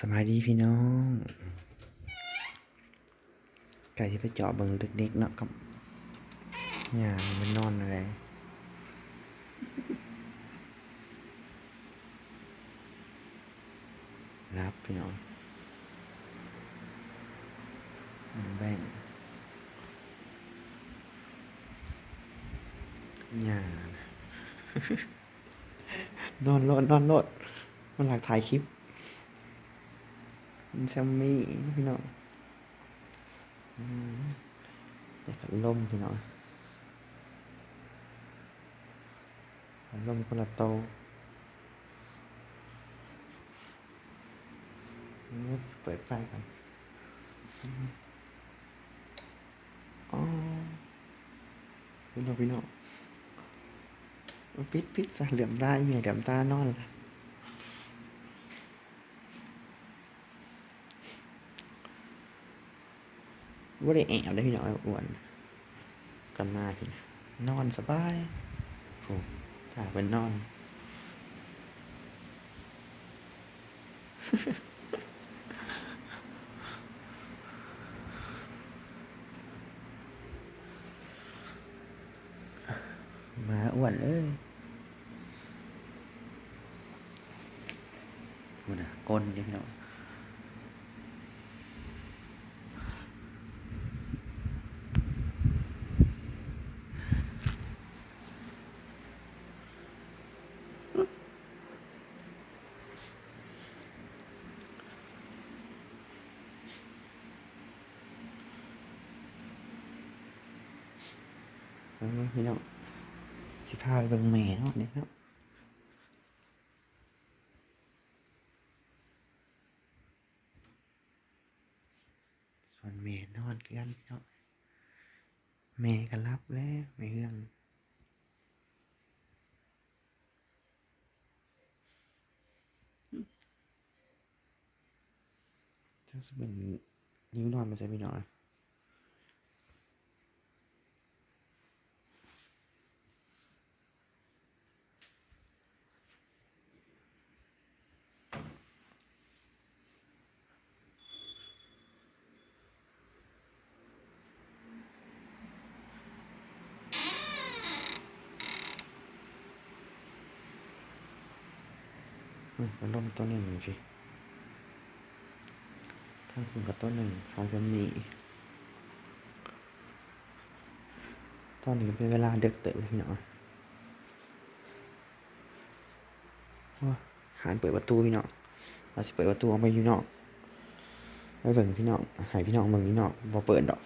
สบายดีพี่น้องไก่ที่ไปเจาะเบิ่งเด็กๆเนาะกับเนี่ยมันนอนอะไรรับพี่น้องมันแบ่งเนี่ยนอนรถนอนรถมันหลักถ่ายคลิป ซมมี่พี่น้องอืมเดี๋ยวพัดลมพี่น้องพัดลมคนละโตเปิดไฟกันอ๋อพี่น้องพี่น้องปิดปิดซะเหลื่อมตาเมียเหลื่อมตานอนละ ว่าได้แอบได้พี่น้องอ้วนกันมาพี่นะนอนสบายโอ้ถ้าเป็นนอน มาอ้วนเลยมันอะก้นเด้พี่น้อง พี่น้องสิพาไปเบิ่งแม่เนาะเนี่ยเนาะส่วนแม่นอนกันพี่น้องแม่ก็รับแล้วแม่เฮืองถ้าจะเป็นนิ้วนอนมันจะพี่นอง มันล่มตัวหนึ่งสิข้างคุณกับตัวหนึ่งฟองจะมี ตอนนี้เป็นเวลาเด็กเติบเลยพี่น้องขานเปิดประตูพี่น้องเราสิเปิดประตูออกไปอยู่นอกไปเบิ่งพี่น้องให้พี่น้องเบิ่งพี่น้องบ่เปิดดอก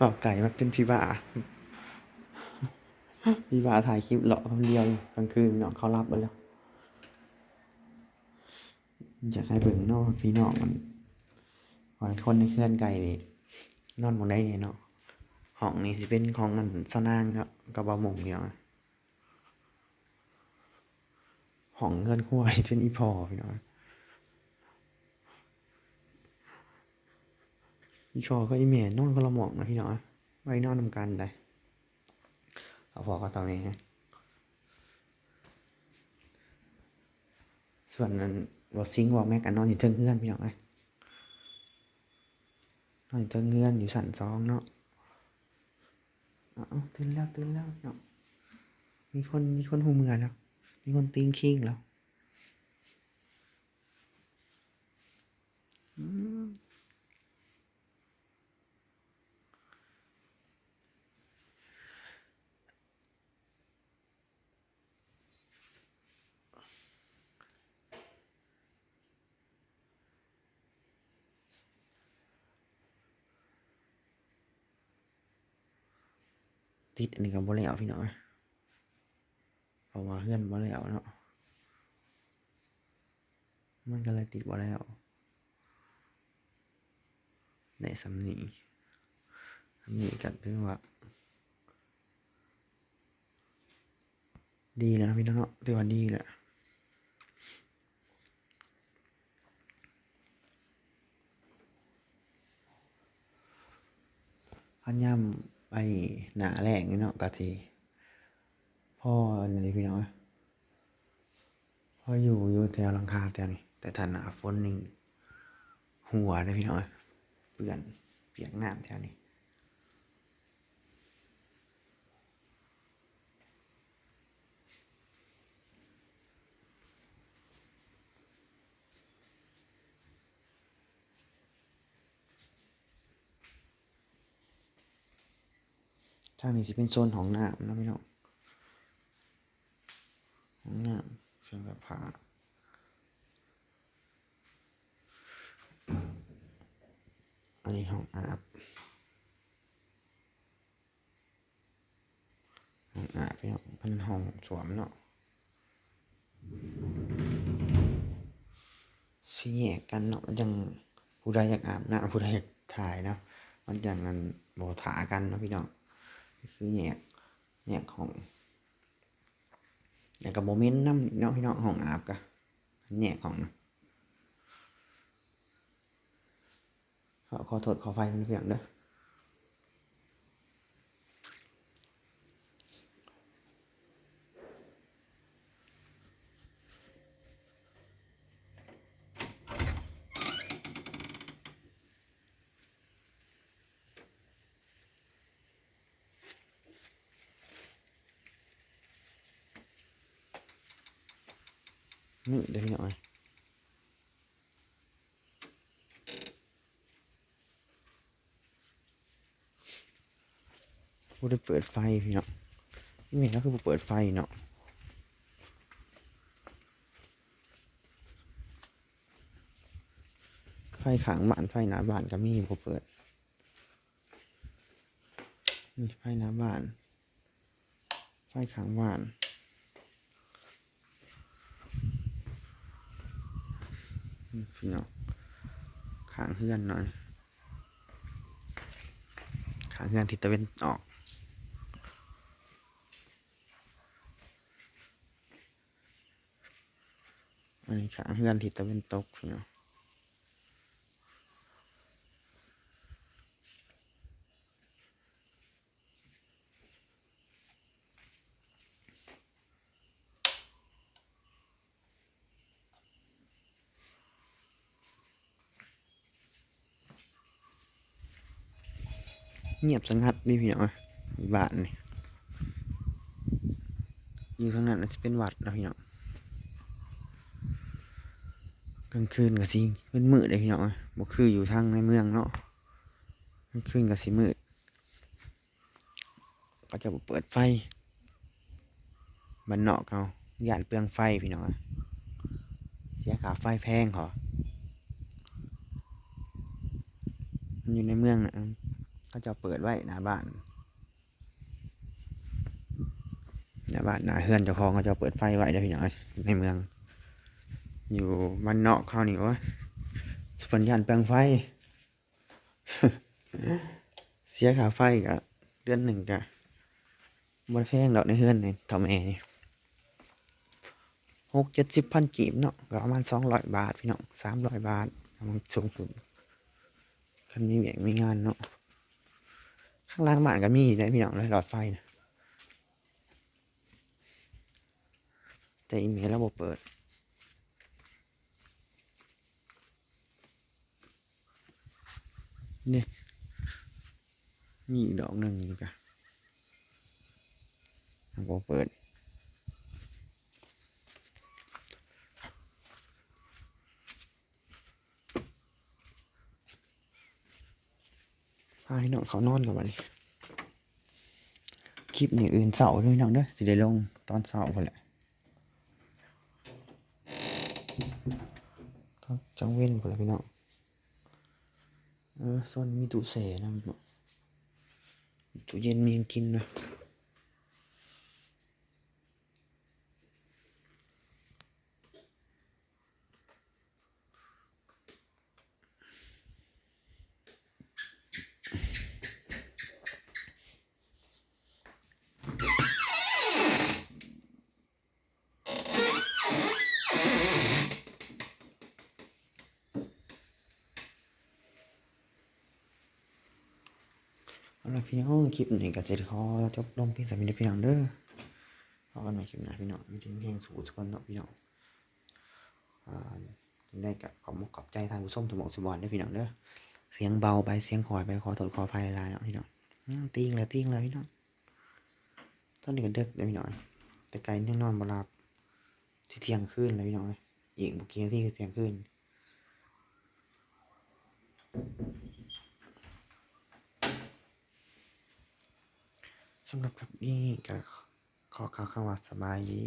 บอกไก่มาเป็นพี่บ่าพี่บ่าถ่ายคลิปเหรอเขาเรียวอยู่กลางคืนเนาะเขารับไปแล้ว อยากให้เบิ่งเนอกพี่น้องมันวันคนในเคลื่อนไก่นี่นอนหมองได้เนี่ยเนาะห้องนี่สิเป็นของอันสนางครับกับบะหมงเดียห้องเงินขั้วนี่เป็นอีพอพี่น้อง อีพอก็อีเมนนอนก็ละหมองนะพี่น้องไว้นอนนำกันได้เอาพอก็ตอนนี้นะส่วนนั้นรถซิงค์บอแม่กันนอนอยู่เทิงเงื่อนพี่น้องไอ้ยนอนอยู่เทิงเงื่อนอยู่สันซองเนาะเอาตื่นแล้วตื่นแล้วเนาะมีคนมีคนหูเมือแล้ว มีคนตีงคิงแล้ว อืม ติดอันนี้กับบ่แล้วพี่น้องเอ้ยเพราะว่าเพื่อนบ่แล้วเนาะมันก็เลยติดบ่แล้วในสำนีสำนีกันถือว่า ดีแล้วนะพี่น้องเนาะถือว่าดีแหละพันย่ำ ไปหนาแรงนี่เนาะกะทีพ่ออันนี้พี่น้องเอ้ยพ่ออยู่อยู่แถวลังคาแถวนี้แต่ถ้าหนาฝนนี่หัวนะพี่น้องเอ้ยเปื่อนเปียกน้ำแถวนี้ ทางนี้จะเป็นโซนของน้ำนะพี่น้องของน้ำเครื่องซักผ้าอันนี้ห้องอาบห้องอาบพี่น้องเป็นห้องสวมเนาะสีแยกกันเนาะมันจังผู้ใดอยากอาบน้ำผู้ใดอยากถ่ายเนาะมันจังกันโบถากันนะพี่น้อง คือแยกแยกของแยกกับโมเมนต์น้ำเนาะพี่น้องห้องอาบกะแยกของนะขอขอโทษขอไฟเพียงเด้อนี่เดี๋ยวพี่น้อ งเอ้ยกูได้เปิดไฟพี่น้องนี่เห็นแล้วคือบ่เปิดไฟเนาะไฟขางบ้านไฟหน้าบ้านก็มีบ่เปิดนี่ไฟหน้าบ้าน ไฟขางบ้าน พี่น้องขางเฮือนหน่อยขางเฮือนทิศตะเวนออกอันนี้ขางเฮือนทิศตะเวนตกพี่น้อง เงียบสงัดนี่พี่น้องเอ้ยบ้านนี่อยู่ข้างนั้นน่าจะเป็นวัดนะพี่น้องกลางคืนก็สิเป็นมืดเลยพี่น้องเอ้ยบ่คืออยู่ทางในเมืองเนาะกลางคืนก็สิมืดก็จะเปิดไฟบ้านนอกเขาหย่านเปลืองไฟพี่น้องเอ้ยเสียค่าไฟแพงเหรอมันอยู่ในเมืองนะ เขาจะเปิดไว้หน้าบ้านหน้าบ้านหน้าเฮือนเจ้าของเขาจะเปิดไฟไว้เด้พี่น้องเอ้ยในเมือง อยู่บ้านนอกเขานี่โอ้ยสัญญาณเปลงไฟ เสียค่าไฟกะเดือนหนึ่งกะบ่แพงดอกในเฮือนนี่ท่าแม่นี่หกเจ็ดสิบพันกีบเนาะก็ประมาณสองร้อยบาทพี่น้องสามร้อยบาทมันสูงสุดคันมีเวียกมีงานเนาะ ข้างล่างบ้านก็มีได้พี่น้องเลยหลอดไฟนะแต่อีเมลระบบเปิดนี่มีอีกดอกหนึ่งอยู่กะระบบเปิด ให้น้องเขานอนกับวันนี้คลิปนี่อื่นเสาร์ด้วยน้องเด้อสิได้ลงตอนเสาร์คนแหละก็จังเว้นไปเลยพี่น้องเออโซนมีตู้เสนะตู้เย็นมีกินนะ เอาละพี่น้องคลิปนี้ก็จะขอจบลงเพียงสามีเดียวพี่น้องเด้อเอากันใหม่คลิปหน้าพี่น้องมีทิ้งเพลงสู่ทุกคนเนาะพี่น้องอ่าได้กับขอบขอบใจทางผู้ส้มสมองสมบอลด้วยพี่น้องเด้อเสียงเบาไปเสียงคอยไปขอโทษขอภัยลายเนาะพี่น้องติ้งเลยติ้งเลยพี่น้องตอนนี้ก็เด็กเลยพี่น้องแต่ไกลยังนอนบหลับที่เที่ยงคืนเลยพี่น้องอีกบุกี้นที่คือเที่ยงคืน สำหรับคลิปนี้ก็ขอข่าวคำว่าสบายดี